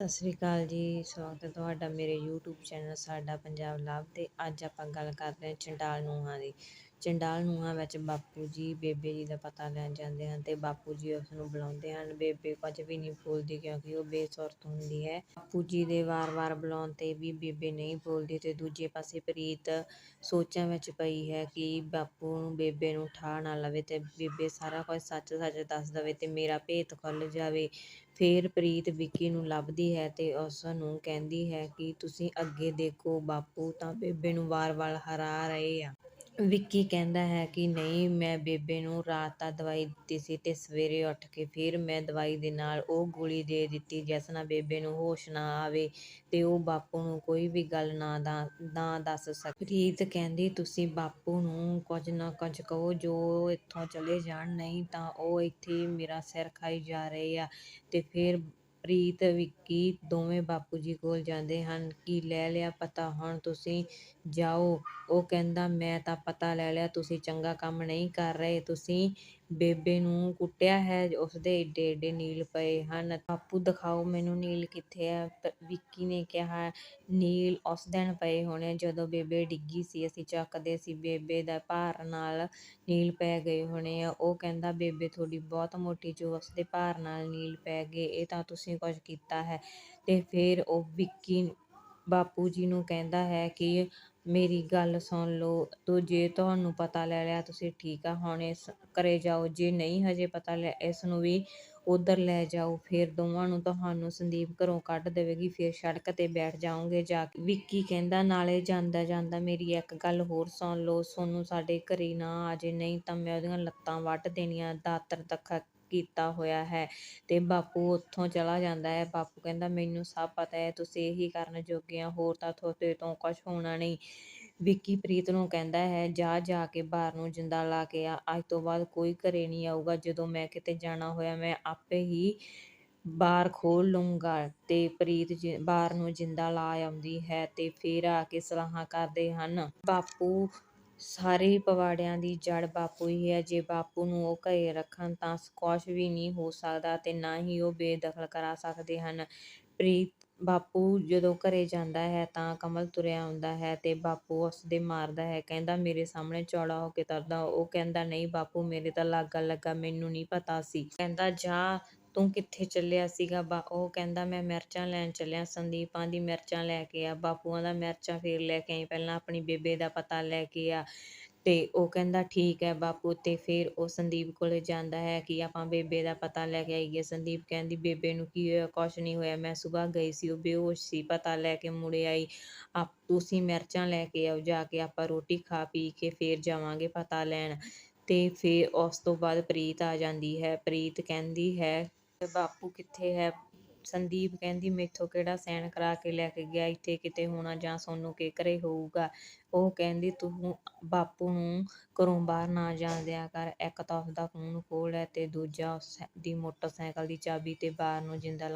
ਸਤਿ ਸ੍ਰੀ ਅਕਾਲ ਜੀ, ਸਵਾਗਤ ਹੈ ਤੁਹਾਡਾ ਮੇਰੇ YouTube ਚੈਨਲ ਸਾਡਾ ਪੰਜਾਬ ਲਾਭ ਤੇ। ਅੱਜ ਆਪਾਂ ਗੱਲ ਕਰਦੇ ਹਾਂ ਚੰਡਾਲ ਨੂੰਹਾਂ ਦੀ। ਚੰਡਾਲ ਨੂੰਹਾਂ ਵਿੱਚ ਬਾਪੂ ਜੀ, ਬੇਬੇ ਜੀ ਦਾ ਪਤਾ ਲੈਣ ਜਾਂਦੇ ਹਨ ਤੇ ਬਾਪੂ ਜੀ ਉਸ ਨੂੰ ਬੁਲਾਉਂਦੇ ਹਨ। ਬੇਬੇ ਕੁਝ ਵੀ ਨਹੀਂ ਬੋਲਦੀ ਕਿਉਂਕਿ ਉਹ ਬੇਸੁਰਤ ਹੁੰਦੀ ਹੈ। ਬਾਪੂ ਜੀ ਦੇ ਵਾਰ-ਵਾਰ ਬੁਲਾਉਣ ਤੇ ਵੀ ਬੇਬੇ ਨਹੀਂ ਬੋਲਦੀ ਤੇ ਦੂਜੇ ਪਾਸੇ ਪ੍ਰੀਤ ਸੋਚਾਂ ਵਿੱਚ ਪਈ ਹੈ ਕਿ ਬਾਪੂ ਨੂੰ ਬੇਬੇ ਨੂੰ ਠਾ ਨਾ ਲਵੇ ਤੇ ਬੇਬੇ ਸਾਰਾ ਕੁਝ ਸੱਚ-ਸੱਚ ਦੱਸ ਦਵੇ ਤੇ ਮੇਰਾ ਭੇਤ ਖੁੱਲ ਜਾਵੇ। ਫਿਰ ਪ੍ਰੀਤ ਵਿੱਕੀ ਨੂੰ ਲੱਭਦੀ ਹੈ ਤੇ ਉਸ ਨੂੰ ਕਹਿੰਦੀ ਹੈ ਕਿ ਤੁਸੀਂ ਅੱਗੇ ਦੇਖੋ ਬਾਪੂ ਤਾਂ ਬੇਬੇ ਨੂੰ ਵਾਰ-ਵਾਰ ਹਰਾ ਰਹੇ ਆ। ਵਿੱਕੀ ਕਹਿੰਦਾ ਹੈ ਕਿ ਨਹੀਂ, ਮੈਂ ਬੇਬੇ ਨੂੰ ਰਾਤ ਤਾਂ ਦਵਾਈ ਦਿੱਤੀ ਸੀ ਤੇ ਸਵੇਰੇ ਉੱਠ ਕੇ ਫਿਰ ਮੈਂ ਦਵਾਈ ਦੇ ਨਾਲ ਉਹ ਗੋਲੀ ਦੇ ਦਿੱਤੀ, ਜਿਸ ਨਾਲ ਬੇਬੇ ਨੂੰ ਹੋਸ਼ ਨਾ ਆਵੇ ਤੇ ਉਹ ਬਾਪੂ ਨੂੰ ਕੋਈ ਵੀ ਗੱਲ ਨਾ ਦਾ, ਨਾ ਦੱਸ ਸਕੇ। ਪ੍ਰੀਤ ਕਹਿੰਦੀ, ਤੁਸੀਂ ਬਾਪੂ ਨੂੰ ਕੁਝ ਨਾ ਕੁਝ ਕਹੋ, ਜੋ ਇੱਥੋਂ ਚਲੇ ਜਾਣ, ਨਹੀਂ ਤਾਂ ਉਹ ਇੱਥੇ ਮੇਰਾ ਸਿਰ ਖਾਈ ਜਾ ਰਹੇ ਆ ਤੇ ਫਿਰ ਪ੍ਰੀਤ, ਵਿੱਕੀ ਦੋਵੇਂ ਬਾਪੂ ਜੀ ਕੋਲ ਜਾਂਦੇ ਹਨ ਕਿ, ਲੈ ਲਿਆ ਪਤਾ, ਹੁਣ ਤੁਸੀਂ ਜਾਓ। ਉਹ ਕਹਿੰਦਾ, ਮੈਂ ਤਾਂ ਪਤਾ ਲੈ ਲਿਆ, ਤੁਸੀਂ ਚੰਗਾ ਕੰਮ ਨਹੀਂ ਕਰ ਰਹੇ, ਤੁਸੀਂ ਬੇਬੇ ਨੂੰ ਕੁੱਟਿਆ ਹੈ, ਉਸਦੇ ਏਡੇ ਏਡੇ ਨੀਲ ਪਏ ਹਨ। ਬਾਪੂ, ਦਿਖਾਓ ਮੈਨੂੰ ਨੀਲ ਕਿੱਥੇ ਹੈ ਵਿੱਕੀ ਨੇ ਕਿਹਾ, ਨੀਲ ਉਸ ਦਿਨ ਪਏ ਹੋਣੇ ਜਦੋਂ ਬੇਬੇ ਡਿੱਗੀ ਸੀ। ਅਸੀਂ ਚੱਕਦੇ ਸੀ ਬੇਬੇ ਦਾ ਭਾਰ ਨਾਲ ਨੀਲ ਪੈ ਗਏ ਹੋਣੇ ਆ। ਉਹ ਕਹਿੰਦਾ, ਬੇਬੇ, ਤੁਹਾਡੀ ਬਹੁਤ ਮੋਟੀ ਜੋ ਉਸਦੇ ਭਾਰ ਨਾਲ ਨੀਲ ਪੈ ਗਏ, ਇਹ ਤਾਂ ਤੁਸੀਂ ਕੁਝ ਕੀਤਾ ਹੈ। ਤੇ ਫਿਰ ਉਹ ਵਿੱਕੀ, ਬਾਪੂ ਜੀ ਨੂੰ ਕਹਿੰਦਾ ਹੈ ਕਿ ਮੇਰੀ ਗੱਲ ਸੁਣ ਲਓ, ਤੋ ਜੇ ਤੁਹਾਨੂੰ ਪਤਾ ਲੈ ਲਿਆ ਤੁਸੀਂ ਠੀਕ ਆ, ਹੁਣ ਇਸ ਘਰੇ ਜਾਓ, ਜੇ ਨਹੀਂ ਹਜੇ ਪਤਾ ਲਿਆ ਇਸ ਨੂੰ ਵੀ ਉਧਰ ਲੈ ਜਾਓ, ਫਿਰ ਦੋਵਾਂ ਨੂੰ ਤੁਹਾਨੂੰ ਸੰਦੀਪ ਘਰੋਂ ਕੱਢ ਦੇਵੇਗੀ, ਫਿਰ ਸੜਕ ਤੇ ਬੈਠ ਜਾਓਗੇ ਜਾ ਕੇ। ਵਿੱਕੀ ਕਹਿੰਦਾ, ਨਾਲੇ ਜਾਂਦਾ ਜਾਂਦਾ, ਮੇਰੀ ਇੱਕ ਗੱਲ ਹੋਰ ਸੁਣ ਲਓ, ਸੋਨੂੰ ਸਾਡੇ ਘਰੇ ਨਾ ਆ ਜੇ, ਨਹੀਂ ਤਾਂ ਮੈਂ ਉਹਦੀਆਂ ਲੱਤਾਂ ਵੱਢ ਦੇਣੀਆਂ, ਦਾਤਰ ਤੱਕ ਕੀਤਾ ਹੋਇਆ ਹੈ। ਤੇ ਬਾਪੂ ਉੱਥੋਂ ਚਲਾ ਜਾਂਦਾ ਹੈ। ਬਾਪੂ ਕਹਿੰਦਾ, ਮੈਨੂੰ ਸਭ ਪਤਾ ਹੈ, ਤੁਸੀਂ ਇਹੀ ਕਰਨ ਜੋਗੇ ਆ ਹੋਰ ਤਾਂ ਤੁਹਾਡੇ ਤੋਂ ਕੁਝ ਹੋਣਾ ਨਹੀਂ। ਵਿੱਕੀ ਪ੍ਰੀਤ ਨੂੰ ਕਹਿੰਦਾ ਹੈ, ਜਾ ਜਾ ਕੇ ਬਾਹਰ ਨੂੰ ਜਿੰਦਾ ਲਾ ਕੇ ਆ। ਅੱਜ ਤੋਂ ਬਾਅਦ ਕੋਈ ਘਰੇ ਨਹੀਂ ਆਊਗਾ। ਜਦੋਂ ਮੈਂ ਕਿਤੇ ਜਾਣਾ ਹੋਇਆ, ਮੈਂ ਆਪੇ ਹੀ ਬਾਹਰ ਖੋਲ ਲੂੰਗਾ ਤੇ ਪ੍ਰੀਤ ਜਿ- ਨੂੰ ਜਿੰਦਾ ਲਾ ਆਉਂਦੀ ਹੈ ਤੇ ਫੇਰ ਆ ਕੇ ਸਲਾਹਾਂ ਕਰਦੇ ਹਨ। ਬਾਪੂ ਸਾਰੇ ਪਵਾੜਿਆਂ ਦੀ ਜੜ ਬਾਪੂ ਹੀ ਹੈ। ਜੇ ਬਾਪੂ ਨੂੰ ਉਹ ਘਰੇ ਰੱਖਣ ਤਾਂ ਕੁਛ ਵੀ ਨਹੀਂ ਹੋ ਸਕਦਾ ਤੇ ਨਾ ਹੀ ਉਹ ਬੇਦਖਲ ਕਰਾ ਸਕਦੇ ਹਨ। ਪ੍ਰੀਤ ਬਾਪੂ ਜਦੋਂ ਘਰੇ ਜਾਂਦਾ ਹੈ ਤਾਂ ਕਮਲ ਤੁਰਿਆ ਆਉਂਦਾ ਹੈ ਤੇ ਬਾਪੂ ਉਸ ਦੇ ਮਾਰਦਾ ਹੈ। ਕਹਿੰਦਾ, ਮੇਰੇ ਸਾਹਮਣੇ ਚੌੜਾ ਹੋ ਕੇ ਤਰਦਾ। ਉਹ ਕਹਿੰਦਾ, ਨਹੀਂ ਬਾਪੂ, ਮੇਰੇ ਤਾਂ ਲਾਗਾ ਲੱਗਾ, ਮੈਨੂੰ ਨਹੀਂ ਪਤਾ ਸੀ। ਕਹਿੰਦਾ, ਜਾ ਤੂੰ ਕਿੱਥੇ ਚੱਲਿਆ ਸੀਗਾ ਬਾ? ਉਹ ਕਹਿੰਦਾ, ਮੈਂ ਮਿਰਚਾਂ ਲੈਣ ਚੱਲਿਆ, ਸੰਦੀਪਾਂ ਦੀ ਮਿਰਚਾਂ ਲੈ ਕੇ ਆ, ਬਾਪੂਆਂ ਦਾ ਮਿਰਚਾਂ ਫੇਰ ਲੈ ਕੇ ਆਈ, ਪਹਿਲਾਂ ਆਪਣੀ ਬੇਬੇ ਦਾ ਪਤਾ ਲੈ ਕੇ ਆ। ਤੇ ਉਹ ਕਹਿੰਦਾ, ਠੀਕ ਹੈ ਬਾਪੂ। ਤੇ ਫਿਰ ਉਹ ਸੰਦੀਪ ਕੋਲੇ ਜਾਂਦਾ ਹੈ ਕਿ ਆਪਾਂ ਬੇਬੇ ਦਾ ਪਤਾ ਲੈ ਕੇ ਆਈਏ। ਸੰਦੀਪ ਕਹਿੰਦੀ, ਬੇਬੇ ਨੂੰ ਕੀ ਹੋਇਆ? ਕੁਛ ਨਹੀਂ ਹੋਇਆ। ਮੈਂ ਸਵੇਰ ਗਈ ਸੀ, ਉਹ ਬੇਹੋਸ਼ ਸੀ, ਪਤਾ ਲੈ ਕੇ ਮੁੜੇ ਆਈ। ਆਪ, ਤੁਸੀਂ ਮਿਰਚਾਂ ਲੈ ਕੇ ਆਓ, ਜਾ ਕੇ ਆਪਾਂ ਰੋਟੀ ਖਾ ਪੀ ਕੇ ਫੇਰ ਜਾਵਾਂਗੇ ਪਤਾ ਲੈਣ। ਤੇ ਫਿਰ ਉਸ ਤੋਂ ਬਾਅਦ ਪ੍ਰੀਤ ਆ ਜਾਂਦੀ ਹੈ। ਪ੍ਰੀਤ ਕਹਿੰਦੀ ਹੈ ਬਾਪੂ ਕਿੱਥੇ ਹੈ? ਸੰਦੀਪ ਕਹਿੰਦੀ, ਮੈਥੋਂ ਕਿਹੜਾ ਸੈਨ ਕਰਾ ਕੇ ਲੈ ਕੇ ਗਿਆ? ਇੱਥੇ ਕਿਤੇ ਹੋਣਾ ਜਾਂ ਸੋਨੂੰ ਕੇ ਘਰੇ ਹੋਊਗਾ? ਉਹ ਕਹਿੰਦੀ, ਤੂੰ ਬਾਪੂ ਨੂੰ ਘਰੋਂ ਬਾਹਰ ਨਾ ਜਾਣ ਦਿਆ ਕਰ। ਇੱਕ ਤਾਂ ਉਸਦਾ ਫੋਨ ਕੋਲ ਹੈ ਤੇ ਦੂਜਾ ਉਸ ਦੀ ਮੋਟਰਸਾਈਕਲ ਦੀ ਚਾਬੀ ਤੇ ਬਾਹਰ ਨੂੰ ਜਿੰਦਾ